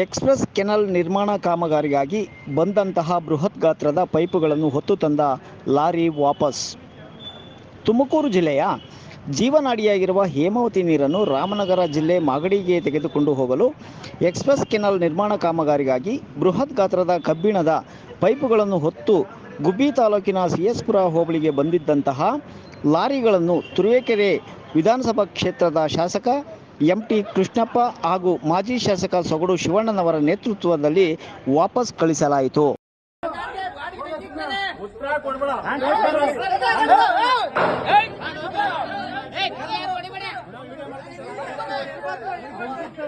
Express kennel ನಿರ್ಮಾಣ ಕಾಮಗಾರಿಗಾಗಿ ಬಂದಂತಹ ಬೃಹತ್ ಗಾತ್ರದ ಪೈಪುಗಳನ್ನು ಹೊತ್ತು ತಂದ ಲಾರಿ ವಾಪಸ್. ತುಮಕೂರು ಜಿಲ್ಲೆಯ ಜೀವನಾಡಿಯಾಗಿರುವ ಹೇಮಾವತಿ ನೀರನ್ನು ರಾಮನಗರ ಜಿಲ್ಲೆ ಮಾಗಡಿಗೆ ತೆಗೆದುಕೊಂಡು ಹೋಗಲು ಎಕ್ಸ್ಪ್ರೆಸ್ ಕೆನಲ್ ನಿರ್ಮಾಣ ಕಾಮಗಾರಿಗಾಗಿ ಬೃಹತ್ ಗಾತ್ರದ ಕಬ್ಬಿಣದ ಪೈಪುಗಳನ್ನು ಹೊತ್ತು ಗುಬ್ಬಿ ತಾಲೂಕಿನ ಸಿಎಸ್ಪುರ ಹೋಬಳಿಗೆ ಬಂದಿದ್ದಂತಹ ಲಾರಿಗಳನ್ನು ತುರುವೇಕೆರೆ ವಿಧಾನಸಭಾ ಕ್ಷೇತ್ರದ ಶಾಸಕ ಎಂ ಟಿ ಕೃಷ್ಣಪ್ಪ ಹಾಗೂ ಮಾಜಿ ಶಾಸಕ ಸೊಗಡು ಶಿವಣ್ಣನವರ ನೇತೃತ್ವದಲ್ಲಿ ವಾಪಸ್ ಕಳಿಸಲಾಯಿತು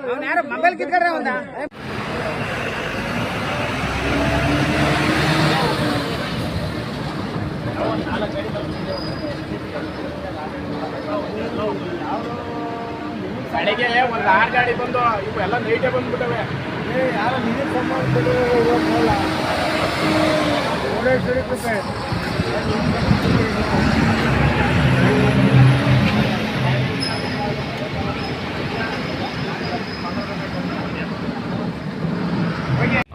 ಅವ್ನು ಯಾರು ಮೊಬೈಲ್ ಕಿತ್ಕೊಂಡ್ರೆ ಒಂದ ಬೆಳಿಗ್ಗೆ ಒಂದು ಆರು ಗಾಡಿ ಬಂದು ಇವು ಎಲ್ಲ ನೈಟೇ ಬಂದ್ಬಿಟ್ಟವೆ.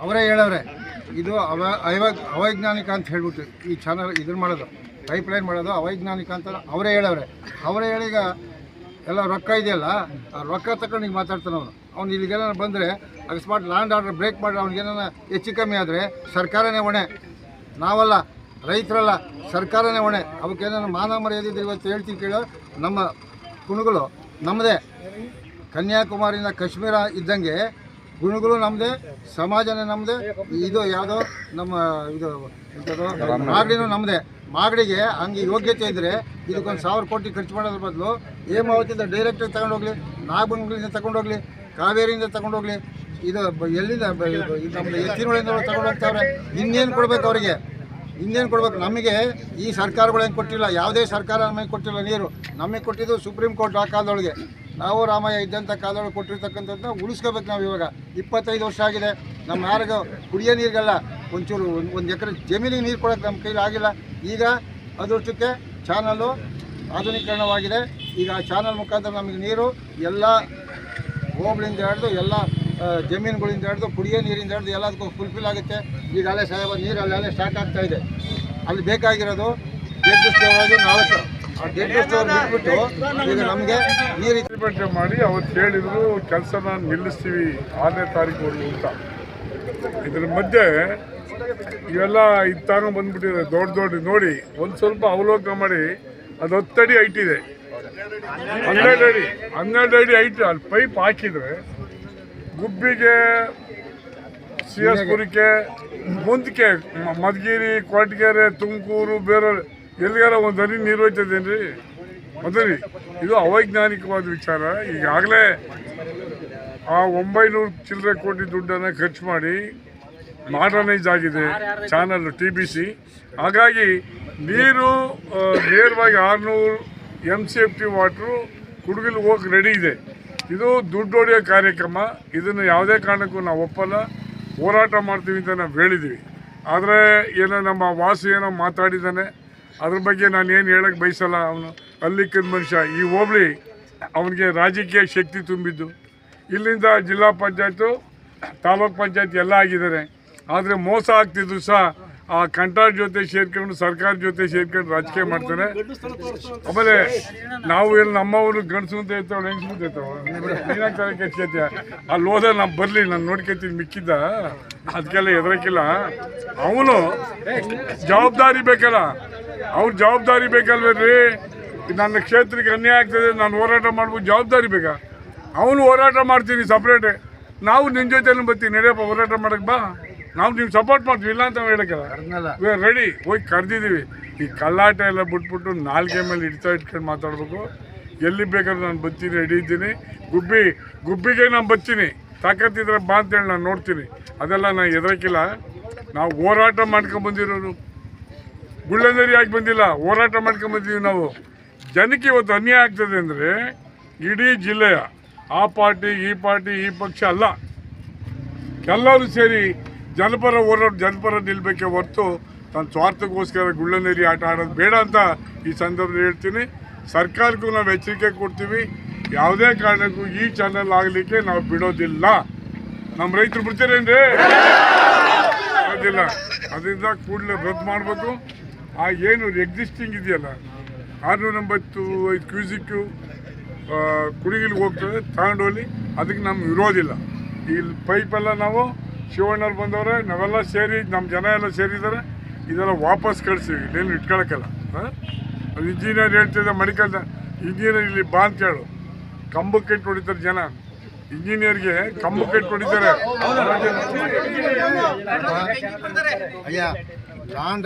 ಅವರೇ ಹೇಳವ್ರೆ ಇದು ಅವ ಅವೈ ಅವೈಜ್ಞಾನಿಕ ಅಂತ ಹೇಳ್ಬಿಟ್ಟು ಈ ಚಾನಲ್ ಇದನ್ನ ಮಾಡೋದು ಪೈಪ್ ಲೈನ್ ಮಾಡೋದು ಅವೈಜ್ಞಾನಿಕ ಅಂತ ಅವರೇ ಹೇಳವ್ರೆ. ಅವರೇ ಹೇಳೀಗ ಎಲ್ಲ ರೊಕ್ಕ ಇದೆಯಲ್ಲ, ಆ ರೊಕ್ಕ ತಗೊಂಡು ಈಗ ಮಾತಾಡ್ತಾನೆ ಅವನು. ಅವ್ನು ಇಲ್ಲಿಗೆಲ್ಲ ಬಂದರೆ ಅಕಸ್ಮಾತ್ ಲ್ಯಾಂಡ್ ಆರ್ಡರ್ ಬ್ರೇಕ್ ಮಾಡಿ ಅವ್ನಿಗೇನ ಹೆಚ್ಚು ಕಮ್ಮಿ ಆದರೆ ಸರ್ಕಾರನೇ ಹೊಣೆ. ನಾವಲ್ಲ, ರೈತರಲ್ಲ, ಸರ್ಕಾರನೇ ಹೊಣೆ. ಅವಕ್ಕೇನಾರ ಮಾನ ಮರ್ಯಾದೆ ಇದೆ ಇವತ್ತು ಹೇಳ್ತೀನಿ ಕೇಳೋ, ನಮ್ಮ ಗುಣಗಳು ನಮ್ಮದೇ. ಕನ್ಯಾಕುಮಾರಿಯಿಂದ ಕಾಶ್ಮೀರ ಇದ್ದಂಗೆ ಗುಣಗಳು ನಮ್ಮದೇ, ಸಮಾಜನೇ ನಮ್ಮದೇ, ಇದು ಯಾವುದೋ ನಮ್ಮ ಇದು ಎಂಥದ್ದು ನಮ್ಮದೇ. ಮಾಗಡಿಗೆ ಹಂಗೆ ಯೋಗ್ಯತೆ ಇದ್ದರೆ ಇದಕ್ಕೊಂದು ಸಾವಿರ ಕೋಟಿ ಖರ್ಚು ಮಾಡೋದ್ರ ಬದಲು ಹೇಮಾವತಿಯಿಂದ ಡೈರೆಕ್ಟಾಗಿ ತಗೊಂಡೋಗ್ಲಿ ನಾಗಬಂಗ್ಲಿಂದ ತಗೊಂಡೋಗ್ಲಿ, ಕಾವೇರಿಯಿಂದ ತಗೊಂಡೋಗ್ಲಿ, ಇದು ಎಲ್ಲಿಂದ ನಮ್ಮ ಎತ್ತಿನೊಳಿಂದ ತಗೊಂಡು ಹೋಗ್ತಾವ್ರೆ. ಇನ್ನೇನು ಕೊಡ್ಬೇಕು ಅವರಿಗೆ? ಇನ್ನೇನು ಕೊಡ್ಬೇಕು? ನಮಗೆ ಈ ಸರ್ಕಾರಗಳು ಏನು ಕೊಟ್ಟಿಲ್ಲ, ಯಾವುದೇ ಸರ್ಕಾರ ನಮಗೆ ಕೊಟ್ಟಿಲ್ಲ ನೀರು. ನಮಗೆ ಕೊಟ್ಟಿದ್ದು ಸುಪ್ರೀಂ ಕೋರ್ಟ್ ಆ ಕಾಲದೊಳಗೆ ನಾವು ರಾಮಯ್ಯ ಇದ್ದಂಥ ಕಾಲದೊಳಗೆ ಕೊಟ್ಟಿರ್ತಕ್ಕಂಥದ್ದನ್ನ ಉಳಿಸ್ಕೋಬೇಕು ನಾವು ಇವಾಗ. ಇಪ್ಪತ್ತೈದು ವರ್ಷ ಆಗಿದೆ. ನಮ್ಮ ಯಾರಿಗೂ ಕುಡಿಯೋ ನೀರಿಗೆಲ್ಲ. ಒಂಚೂರು ಒಂದು ಎಕರೆ ಜಮೀನಿಗೆ ನೀರು ಕೊಡೋಕೆ ನಮ್ಮ ಕೈಲಿ ಆಗಿಲ್ಲ. ಈಗ ಅದೃಷ್ಟಕ್ಕೆ ಚಾನಲ್ಲು ಆಧುನೀಕರಣವಾಗಿದೆ. ಈಗ ಆ ಚಾನಲ್ ಮುಖಾಂತರ ನಮಗೆ ನೀರು, ಎಲ್ಲ ಹೋಬಳಿಂದ ಹಿಡಿದು ಎಲ್ಲ ಜಮೀನುಗಳಿಂದ ಹಿಡಿದು ಕುಡಿಯೋ ನೀರಿಂದ ಹಿಡಿದು ಎಲ್ಲದಕ್ಕೂ ಫುಲ್ಫಿಲ್ ಆಗುತ್ತೆ. ಈಗ ಅಲ್ಲೇ ಸಾಹೇಬ ನೀರು ಅಲ್ಲೇ ಸ್ಟಾಕ್ ಆಗ್ತಾ ಇದೆ. ಅಲ್ಲಿ ಬೇಕಾಗಿರೋದು ಸ್ಟೋರ್ ನಾಲ್ಕು. ನಮಗೆ ಪ್ರತಿಭಟನೆ ಮಾಡಿ ಅವತ್ತು ಹೇಳಿದ್ರು, ಕೆಲಸನ ನಿಲ್ಲಿಸ್ತೀವಿ ಆರನೇ ತಾರೀಕು ಅಂತ. ಇದ್ರ ಮಧ್ಯೆ ಇವೆಲ್ಲ ಇತ್ತಾನು ಬಂದ್ಬಿಟ್ಟಿದೆ, ದೊಡ್ಡ ದೊಡ್ಡ. ನೋಡಿ, ಒಂದು ಸ್ವಲ್ಪ ಅವಲೋಕನ ಮಾಡಿ, ಅದು ಹತ್ತಡಿ ಹೈಟ್ ಇದೆ. ಹನ್ನೆರಡು ಅಡಿ ಹನ್ನೆರಡು ಅಡಿ ಹೈಟ್ ಅಲ್ಲಿ ಪೈಪ್ ಹಾಕಿದ್ರೆ ಗುಬ್ಬಿಗೆ ಸಿ ಎಸ್ ಪುರಕ್ಕೆ ಮುಂದಕ್ಕೆ ಮಧುಗಿರಿ ಕೊರಟಗೆರೆ ತುಮಕೂರು, ಬೇರೆ ಎಲ್ಲಿಗಾರ ಒಂದು ಹನಿ ನೀರು ಹೋಯ್ತದೇನ್ರಿ? ಮೊದಲಿ ಇದು ಅವೈಜ್ಞಾನಿಕವಾದ ವಿಚಾರ. ಈಗಾಗಲೇ ಆ ಒಂಬೈನೂರು ಚಿಲ್ಲರೆ ಕೋಟಿ ದುಡ್ಡನ್ನು ಖರ್ಚು ಮಾಡಿ ಮಾಡರ್ನೈಸ್ ಆಗಿದೆ ಚಾನಲ್ ಟಿ ಬಿ ಸಿ. ಹಾಗಾಗಿ ನೀರು ನೇರವಾಗಿ ಆರುನೂರು M C F T water ಕುಡುಗಿಲ್ ಹೋಗಿ ರೆಡಿ ಇದೆ. ಇದು ದುಡ್ಡು ಹೊಡೆಯೋ ಕಾರ್ಯಕ್ರಮ. ಇದನ್ನು ಯಾವುದೇ ಕಾರಣಕ್ಕೂ ನಾವು ಒಪ್ಪಲ್ಲ. ಹೋರಾಟ ಮಾಡ್ತೀವಿ ಅಂತ ನಾವು ಹೇಳಿದ್ವಿ. ಆದರೆ ಏನೋ ನಮ್ಮ ವಾಸು ಏನೋ ಮಾತಾಡಿದ್ದಾನೆ ಅದ್ರ ಬಗ್ಗೆ ನಾನು ಏನು ಹೇಳಕ್ಕೆ ಬಯಸಲ್ಲ ಅವನು. ಅಲ್ಲಿಕ್ಕದ ಮನುಷ್ಯ. ಈ ಹೋಬಳಿ ಅವನಿಗೆ ರಾಜಕೀಯ ಶಕ್ತಿ ತುಂಬಿದ್ದು. ಇಲ್ಲಿಂದ ಜಿಲ್ಲಾ ಪಂಚಾಯತು ತಾಲೂಕ್ ಪಂಚಾಯತ್ ಎಲ್ಲ ಆಗಿದ್ದಾರೆ. ಆದರೆ ಮೋಸ ಆಗ್ತಿದ್ರು ಸಹ ಆ ಕಂಟಾರ್ ಜೊತೆ ಸೇರ್ಕೊಂಡು, ಸರ್ಕಾರ ಜೊತೆ ಸೇರ್ಕೊಂಡು ರಾಜಕೀಯ ಮಾಡ್ತಾರೆ. ಆಮೇಲೆ ನಾವು ಎಲ್ಲಿ ನಮ್ಮವರು ಗಂಡಸು ಅಂತ ಇರ್ತಾವೆ ಹೆಂಗಸು ಅಂತ ಇರ್ತಾವೆ ಕೆಚ್ಕೈತೆ ಅಲ್ಲಿ ಹೋದ ನಾನು ಬರಲಿ, ನಾನು ನೋಡ್ಕೊತೀನಿ ಮಿಕ್ಕಿದ್ದ. ಅದಕ್ಕೆಲ್ಲ ಹೆದರಕ್ಕಿಲ್ಲ. ಅವನು ಜವಾಬ್ದಾರಿ ಬೇಕಲ್ಲ. ಅವ್ರ ಜವಾಬ್ದಾರಿ ಬೇಕಲ್ವೇನ್ರಿ ನನ್ನ ಕ್ಷೇತ್ರಕ್ಕೆ ಅನ್ಯಾಯ ಆಗ್ತದೆ ನಾನು ಹೋರಾಟ ಮಾಡ್ಬೋದು ಜವಾಬ್ದಾರಿ ಬೇಕಾ? ಅವನು ಹೋರಾಟ ಮಾಡ್ತೀನಿ ಸಪ್ರೇಟೇ ನಾವು ನಿನ್ನ ಜೊತೆನೂ ಬರ್ತೀವಿ ನಡೆಯಪ್ಪ ಹೋರಾಟ ಮಾಡಕ್ಕೆ ಬಾ. ನಾವು ನಿಮ್ಗೆ ಸಪೋರ್ಟ್ ಮಾಡ್ತೀವಿ ಇಲ್ಲ ಅಂತ ಹೇಳಕ್ಕಲ್ಲ. ರೆಡಿ ಹೋಗಿ ಕರೆದಿದ್ದೀವಿ ಈ ಕಲ್ಲಾಟ ಎಲ್ಲ ಬಿಟ್ಬಿಟ್ಟು ನಾಲ್ಗೆ ಮೇಲೆ ಇಡ್ತಾ ಇಟ್ಕೊಂಡು ಮಾತಾಡಬೇಕು. ಎಲ್ಲಿ ಬೇಕಾದ್ರೂ ನಾನು ಬರ್ತೀನಿ ರೆಡಿ ಇದ್ದೀನಿ. ಗುಬ್ಬಿ ಗುಬ್ಬಿಗೆ ನಾನು ಬರ್ತೀನಿ. ತಾಕತ್ತಿದ್ರೆ ಬಾ ಅಂತೇಳಿ ನಾನು ನೋಡ್ತೀನಿ. ಅದೆಲ್ಲ ನಾನು ಎದುರಕ್ಕಿಲ್ಲ ನಾವು ಹೋರಾಟ ಮಾಡ್ಕೊಂಡು ಬಂದಿರೋರು. ಗುಳ್ಳಂದರಿ ಯಾಕೆ ಬಂದಿಲ್ಲ, ಹೋರಾಟ ಬಂದಿದ್ದೀವಿ ನಾವು. ಜನಕ್ಕೆ ಇವತ್ತು ಅನ್ಯಾಯ ಆಗ್ತದೆ ಅಂದರೆ ಇಡೀ ಜಿಲ್ಲೆಯ ಆ ಪಾರ್ಟಿ, ಈ ಪಾರ್ಟಿ, ಈ ಪಕ್ಷ ಅಲ್ಲ. ಎಲ್ಲರೂ ಸೇರಿ ಜನಪರ ಹೋರಾಟ, ಜನಪರ ನಿಲ್ಬೇಕೆ ಹೊರತು ತನ್ನ ಸ್ವಾರ್ಥಕ್ಕೋಸ್ಕರ ಗುಳ್ಳನೇರಿ ಆಟ ಆಡೋದು ಬೇಡ ಅಂತ ಈ ಸಂದರ್ಭದಲ್ಲಿ ಹೇಳ್ತೀನಿ. ಸರ್ಕಾರಕ್ಕೂ ನಾವು ಎಚ್ಚರಿಕೆ ಕೊಡ್ತೀವಿ. ಯಾವುದೇ ಕಾರಣಕ್ಕೂ ಈ ಚಾನಲ್ ಆಗಲಿಕ್ಕೆ ನಾವು ಬಿಡೋದಿಲ್ಲ. ನಮ್ಮ ರೈತರು ಬಿಡ್ತೀರೇನ್ರಿ? ಅದಿಲ್ಲ ಅದರಿಂದ ಕೂಡಲೇ ರದ್ದು ಮಾಡಬೇಕು. ಆ ಏನು ಎಕ್ಸಿಸ್ಟಿಂಗ್ ಇದೆಯಲ್ಲ? ಆರುನೂರ ಎಂಬತ್ತು ಐದು ಕ್ಯೂಸಿಕ್ಕು ಕುಡಿಗಿಲ್ಗೆ ಹೋಗ್ತದೆ ತಗೊಂಡೋಗಿ ಅದಕ್ಕೆ ನಮ್ಗೆ ಇರೋದಿಲ್ಲ ಇಲ್ಲಿ. ಪೈಪೆಲ್ಲ ನಾವು ಶಿವಣ್ಣವ್ರು ಬಂದವ್ರೆ, ನಾವೆಲ್ಲ ಸೇರಿ ನಮ್ಮ ಜನ ಎಲ್ಲ ಸೇರಿದ್ದಾರೆ ಇದೆಲ್ಲ ವಾಪಸ್ ಕಳಿಸ್ತೀವಿ ಇಲ್ಲೇನು ಇಟ್ಕೊಳಕ್ಕೆಲ್ಲ, ಹಾಂ? ಇಂಜಿನಿಯರ್ ಹೇಳ್ತಿದ್ದೆ ಮಡಿಕಲ್ ಇಂಜಿನಿಯರ್ ಇಲ್ಲಿ ಬಾ ಅಂತ ಹೇಳು. ಕಂಬಕ್ಕೆ ಇಟ್ಟು ಹೊಡಿತಾರೆ ಜನ. ಇಂಜಿನಿಯರ್ಗೆ ಕಂಬಕ್ಕೆ ಹೊಡಿತಾರೆ ಅಯ್ಯ ಲಾಂಡ್